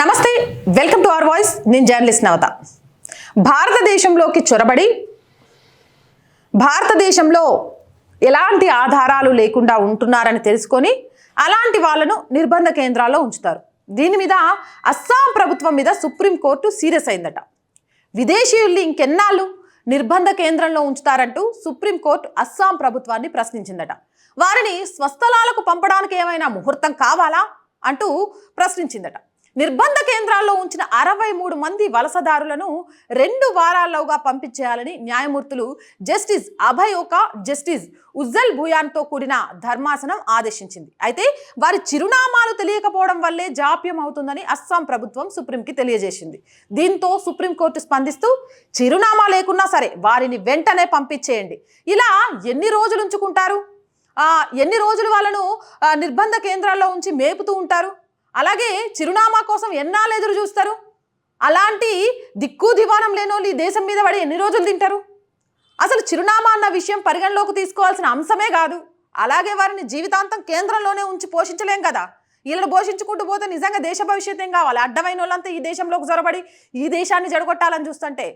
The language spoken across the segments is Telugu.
నమస్తే వెల్కమ్ టు అవర్ వాయిస్. నేను జర్నలిస్ట్ నవత. భారతదేశంలోకి చొరబడి భారతదేశంలో ఎలాంటి ఆధారాలు లేకుండా ఉంటున్నారని తెలుసుకొని అలాంటి వాళ్ళను నిర్బంధ కేంద్రాల్లో ఉంచుతారు. దీని మీద అస్సాం ప్రభుత్వం మీద సుప్రీంకోర్టు సీరియస్ అయిందట. విదేశీయుల్ని ఇంకెన్నాళ్ళు నిర్బంధ కేంద్రంలో ఉంచుతారంటూ సుప్రీంకోర్టు అస్సాం ప్రభుత్వాన్ని ప్రశ్నించిందట. వారిని స్వస్థలాలకు పంపడానికి ఏమైనా ముహూర్తం కావాలా అంటూ ప్రశ్నించిందట. నిర్బంధ కేంద్రాల్లో ఉంచిన అరవై మూడు మంది వలసదారులను రెండు వారాల్లోగా పంపించేయాలని న్యాయమూర్తులు జస్టిస్ అభయ్ ఓకా జస్టిస్ ఉజ్జల్ భూయాన్తో కూడిన ధర్మాసనం ఆదేశించింది. అయితే వారి చిరునామాలు తెలియకపోవడం వల్లే జాప్యం అవుతుందని అస్సాం ప్రభుత్వం సుప్రీంకి తెలియజేసింది. దీంతో సుప్రీంకోర్టు స్పందిస్తూ చిరునామా లేకున్నా సరే వారిని వెంటనే పంపించేయండి. ఇలా ఎన్ని రోజులు ఉంచుకుంటారు? ఎన్ని రోజులు వాళ్ళను నిర్బంధ కేంద్రాల్లో ఉంచి మేపుతూ ఉంటారు? అలాగే చిరునామా కోసం ఎన్నాళ్ళు ఎదురు చూస్తారు? అలాంటి దిక్కు దివానం లేని వాళ్ళు ఈ దేశం మీద పడి ఎన్ని రోజులు తింటారు? అసలు చిరునామా అన్న విషయం పరిగణలోకి తీసుకోవాల్సిన అంశమే కాదు. అలాగే వారిని జీవితాంతం కేంద్రంలోనే ఉంచి పోషించలేం కదా? వీళ్ళని పోషించుకుంటూ పోతే నిజంగా దేశ భవిష్యత్ ఏం కావాలి? అడ్డమైన వాళ్ళంతా ఈ దేశంలోకి జొరబడి ఈ దేశాన్ని జడగొట్టాలని చూస్తుంటే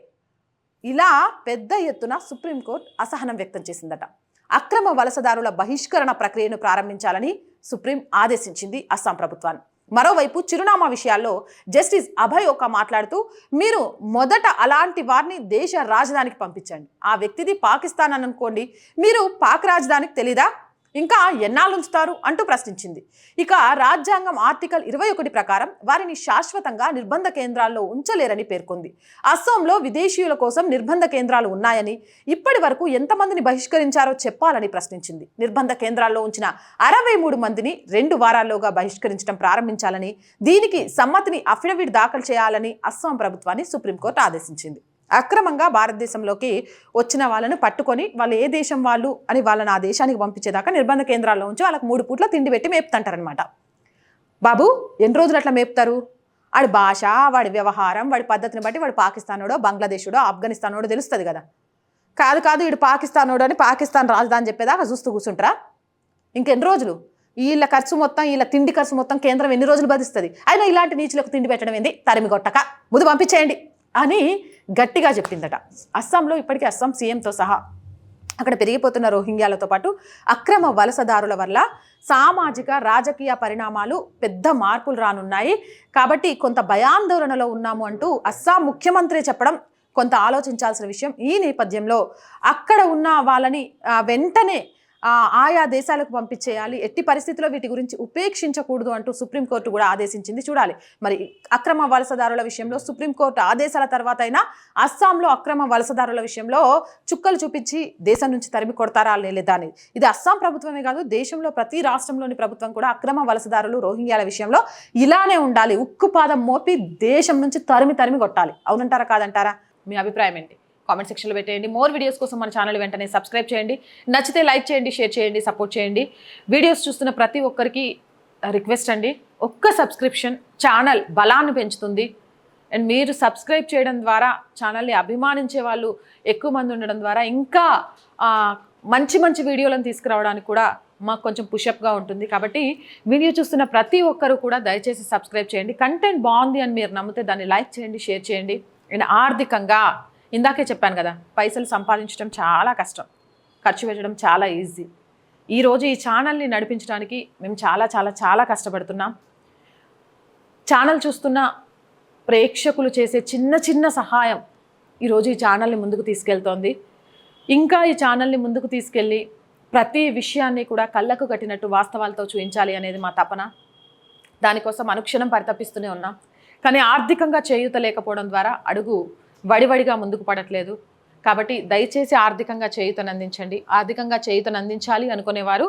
ఇలా పెద్ద ఎత్తున సుప్రీంకోర్టు అసహనం వ్యక్తం చేసిందట. అక్రమ వలసదారుల బహిష్కరణ ప్రక్రియను ప్రారంభించాలని సుప్రీం ఆదేశించింది అస్సాం ప్రభుత్వాన్ని. మరోవైపు చిరునామా విషయాల్లో జస్టిస్ అభయ్ ఒక మాట్లాడుతూ మీరు మొదట అలాంటి వారిని దేశ రాజధానికి పంపించండి. ఆ వ్యక్తిది పాకిస్తాన్ అని అనుకోండి. మీరు పాక్ రాజధానికి తెలీదా? ఇంకా ఎన్నాళ్ళు ఉంచుతారు అంటూ ప్రశ్నించింది. ఇక రాజ్యాంగం ఆర్టికల్ ఇరవై ఒకటి ప్రకారం వారిని శాశ్వతంగా నిర్బంధ కేంద్రాల్లో ఉంచలేరని పేర్కొంది. అస్సాంలో విదేశీయుల కోసం నిర్బంధ కేంద్రాలు ఉన్నాయని ఇప్పటి వరకు ఎంతమందిని బహిష్కరించారో చెప్పాలని ప్రశ్నించింది. నిర్బంధ కేంద్రాల్లో ఉంచిన అరవై మూడు మందిని రెండు వారాల్లోగా బహిష్కరించడం ప్రారంభించాలని దీనికి సమ్మతిని అఫిడవిట్ దాఖలు చేయాలని అస్సాం ప్రభుత్వాన్ని సుప్రీంకోర్టు ఆదేశించింది. అక్రమంగా భారతదేశంలోకి వచ్చిన వాళ్ళను పట్టుకొని వాళ్ళు ఏ దేశం వాళ్ళు అని వాళ్ళని ఆ దేశానికి పంపించేదాకా నిర్బంధ కేంద్రాల్లో ఉంచి వాళ్ళకి మూడు పూట్ల తిండి పెట్టి మేపుతంటారనమాట బాబు ఎన్ని రోజులు అట్లా మేపుతారు? వాడి భాష వాడి వ్యవహారం వాడి పద్ధతిని బట్టి వాడు పాకిస్తానోడో బంగ్లాదేశుడో ఆఫ్ఘనిస్తానోడో తెలుస్తుంది కదా. కాదు కాదు వీడు పాకిస్తానోడు అని పాకిస్తాన్ రాజధాని చెప్పేదాకా చూస్తూ కూర్చుంటారా? ఇంకెన్ని రోజులు? వీళ్ళ ఖర్చు మొత్తం వీళ్ళ తిండి ఖర్చు మొత్తం కేంద్రం ఎన్ని రోజులు భరిస్తుంది అయినా ఇలాంటి నీచులకు తిండి పెట్టడం ఏంది? తరిమి కొట్టక. ముందు పంపించేయండి. అని గట్టిగా చెప్పిందట. అస్సాంలో ఇప్పటికీ అస్సాం సీఎంతో సహా అక్కడ పెరిగిపోతున్న రోహింగ్యాలతో పాటు అక్రమ వలసదారుల వల్ల సామాజిక రాజకీయ పరిణామాలు పెద్ద మార్పులు రానున్నాయి. కాబట్టి కొంత భయాందోళనలో ఉన్నాము అంటూ అస్సాం ముఖ్యమంత్రి చెప్పడం కొంత ఆలోచించాల్సిన విషయం ఈ నేపథ్యంలో. అక్కడ ఉన్న వాళ్ళని వెంటనే ఆయా దేశాలకు పంపించేయాలి. ఎట్టి పరిస్థితుల్లో వీటి గురించి ఉపేక్షించకూడదు అంటూ సుప్రీంకోర్టు కూడా ఆదేశించింది. చూడాలి. మరి అక్రమ వలసదారుల విషయంలో సుప్రీంకోర్టు ఆదేశాల తర్వాత అయినా అస్సాంలో అక్రమ వలసదారుల విషయంలో చుక్కలు చూపించి దేశం నుంచి తరిమి కొడతారా లేదా అని. ఇది అస్సాం ప్రభుత్వమే కాదు దేశంలో ప్రతి రాష్ట్రంలోని ప్రభుత్వం కూడా అక్రమ వలసదారులు రోహింగ్యాల విషయంలో ఇలానే ఉండాలి. ఉక్కు పాదం మోపి దేశం నుంచి తరిమి తరిమి కొట్టాలి. అవునంటారా కాదంటారా? మీ అభిప్రాయం ఏంటి? కామెంట్ సెక్షన్లో పెట్టేయండి. మోర్ వీడియోస్ కోసం మన ఛానల్ వెంటనే సబ్స్క్రైబ్ చేయండి. నచ్చితే లైక్ చేయండి షేర్ చేయండి సపోర్ట్ చేయండి. వీడియోస్ చూస్తున్న ప్రతి ఒక్కరికి రిక్వెస్ట్ అండి. ఒక్క సబ్స్క్రిప్షన్ ఛానల్ బలాన్ని పెంచుతుంది. అండ్ మీరు సబ్స్క్రైబ్ చేయడం ద్వారా ఛానల్ని అభిమానించే వాళ్ళు ఎక్కువ మంది ఉండడం ద్వారా ఇంకా మంచి మంచి వీడియోలను తీసుకురావడానికి కూడా మాకు కొంచెం పుషప్గా ఉంటుంది. కాబట్టి వీడియో చూస్తున్న ప్రతి ఒక్కరు కూడా దయచేసి సబ్స్క్రైబ్ చేయండి. కంటెంట్ బాగుంది అని మీరు నమ్మితే దాన్ని లైక్ చేయండి షేర్ చేయండి. అండ్ ఆర్థికంగా ఇందాకే చెప్పాను కదా పైసలు సంపాదించడం చాలా కష్టం. ఖర్చు పెట్టడం చాలా ఈజీ. ఈరోజు ఈ ఛానల్ని నడిపించడానికి మేము చాలా చాలా చాలా కష్టపడుతున్నాం. ఛానల్ చూస్తున్న ప్రేక్షకులు చేసే చిన్న చిన్న సహాయం ఈరోజు ఈ ఛానల్ని ముందుకు తీసుకెళ్తోంది. ఇంకా ఈ ఛానల్ని ముందుకు తీసుకెళ్ళి ప్రతి విషయాన్ని కూడా కళ్ళకు కట్టినట్టు వాస్తవాలతో చూపించాలి అనేది మా తపన. దానికోసం అనుక్షణం పరితపిస్తూనే ఉన్నాం. కానీ ఆర్థికంగా చేయూత లేకపోవడం ద్వారా అడుగు వడివడిగా ముందుకు పడట్లేదు. కాబట్టి దయచేసి ఆర్థికంగా చేయుతను అందించండి. ఆర్థికంగా చేయుతను అందించాలి అనుకునేవారు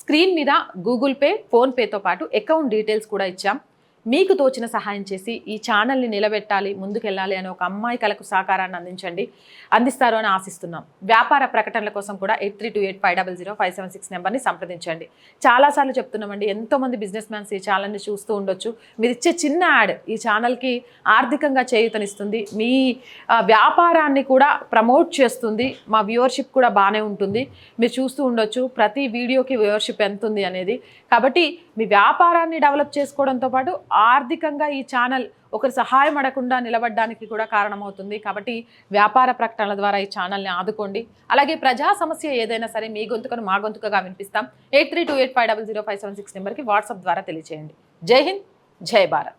స్క్రీన్ మీద గూగుల్ పే ఫోన్పేతో పాటు అకౌంట్ డీటెయిల్స్ కూడా ఇచ్చాం. మీకు తోచిన సహాయం చేసి ఈ ఛానల్ని నిలబెట్టాలి ముందుకెళ్ళాలి అనే ఒక అమ్మాయి కలకు సహకారాన్ని అందించండి. అందిస్తారు అని ఆశిస్తున్నాం. వ్యాపార ప్రకటనల కోసం కూడా eight three two eight five double zero five seven six నెంబర్ని సంప్రదించండి. చాలాసార్లు చెప్తున్నామండి ఎంతోమంది బిజినెస్ మ్యాన్స్ ఈ ఛానల్ని చూస్తూ ఉండొచ్చు. మీరు ఇచ్చే చిన్న యాడ్ ఈ ఛానల్కి ఆర్థికంగా చేయూతనిస్తుంది. మీ వ్యాపారాన్ని కూడా ప్రమోట్ చేస్తుంది. మా వ్యూవర్షిప్ కూడా బాగానే ఉంటుంది. మీరు చూస్తూ ఉండొచ్చు. ప్రతి వీడియోకి వ్యూవర్షిప్ ఎంత ఉంది అనేది. కాబట్టి మీ వ్యాపారాన్ని డెవలప్ చేసుకోవడంతో పాటు ఆర్థికంగా ఈ ఛానల్ ఒకరి సహాయం అడగకుండా నిలబడడానికి కూడా కారణమవుతుంది. కాబట్టి వ్యాపార ప్రకటనల ద్వారా ఈ ఛానల్ని ఆదుకోండి. అలాగే ప్రజా సమస్య ఏదైనా సరే మీ గొంతుకను మా గొంతుకగా వినిపిస్తాం. Eight three two eight five double zero five seven six నెంబర్కి వాట్సాప్ ద్వారా తెలియజేయండి జై హింద్ జై భారత్.